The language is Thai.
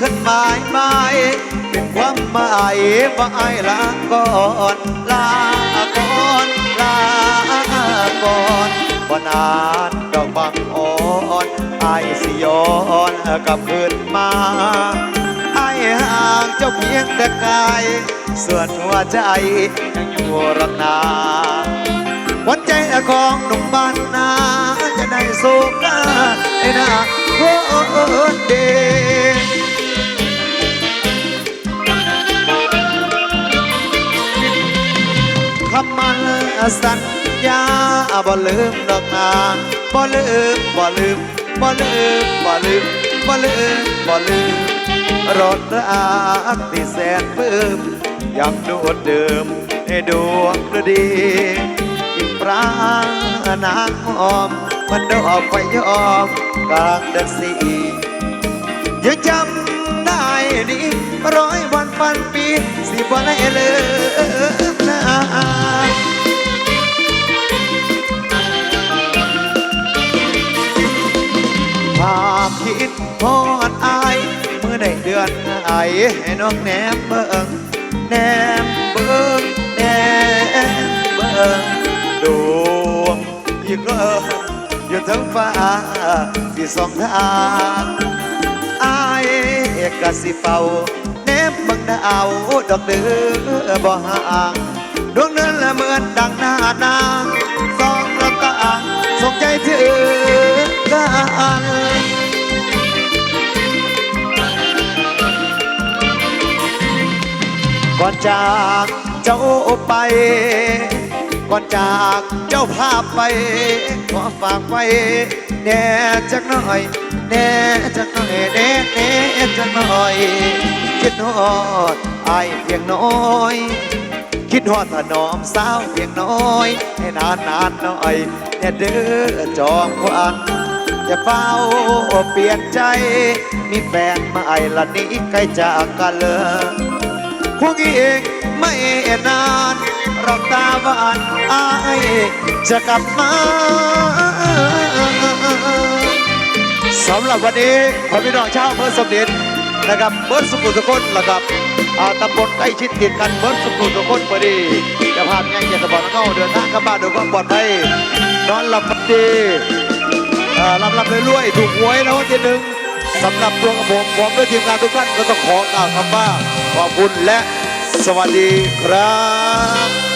ขึ้นมายเป็นความหมายว่าไอ้ลาก่อนลาก่อนลาก่อนบ่นานดอกบังอ่อนไอ้สิย้อนกลับคืนมาไอ้ห่างเจ้าเพียงแต่กายส่วนหัวใจยังอยู่รักนาวันใจของหนุ่มบ้านนาจะได้สุขนไอ้นาโอ้เด สัญญาบ่ลืมดอกนาบ่ลืมบ่ลืมบ่ลืมบ่ลืมบ่ลืมบ่ลืมรถรักที่แสนปลื้มยังดูดดื่มให้ดวงฤดียิ่งปรานางหอมมันดอกไฟยอมกลางเดือนสี่ยังจำได้ดีร้อยวันพันปีสิบ่ได้ลืมนะ คิดพอดอาย เมื่อได้เดือนไอให้น้องแนมเบิ่งแนมเบิ่งแนมเบิ่งดวงยิ่งเอิงอยู่ทั้งฟ้าที่สองทางอายกะสิเฝ้าแนมเบังดาวดอกเดือบ่ห่างดวงนั้นละเหมือนดังหน้านาง จากเจ้าไป ก่อนจากเจ้าภาพไปขอฝากไว้แน่จักหน่อยแน่จักหน่อยแน่แน่จักหน่อยคิดฮอดอายเพียงน้อยคิดฮอดถนอมสาวเพียงน้อย ให้นานนานหน่อยแน่เด้อจอมควันอย่าเฝ้าเปลี่ยนใจ มีแฟนมาไอละนี้ใกล้จากกันเลย พวกเองไม่นานเราตาหวานอายจะกลับมาสำหรับวันนี้พ่อพี่น้องชาวอำเภอสมเด็จนะครับเบิร์ดสุขุมทุกคนนะครับอาตำบลใกล้ชิดติดกันเบิร์ดสุขุมทุกคนพอดีจะภาพยังเกียรติบอลเข้าเดินทางกลับบ้านด้วยความปลอดภัยนอนหลับฝันดีอ่าลำลำรวยๆถูกหวยนะวันที่หนึ่ง สำหรับตัวกับผมผมและทีมงานทุกท่านก็ต้องขอกล่าวคำว่าขอบคุณและสวัสดีครับ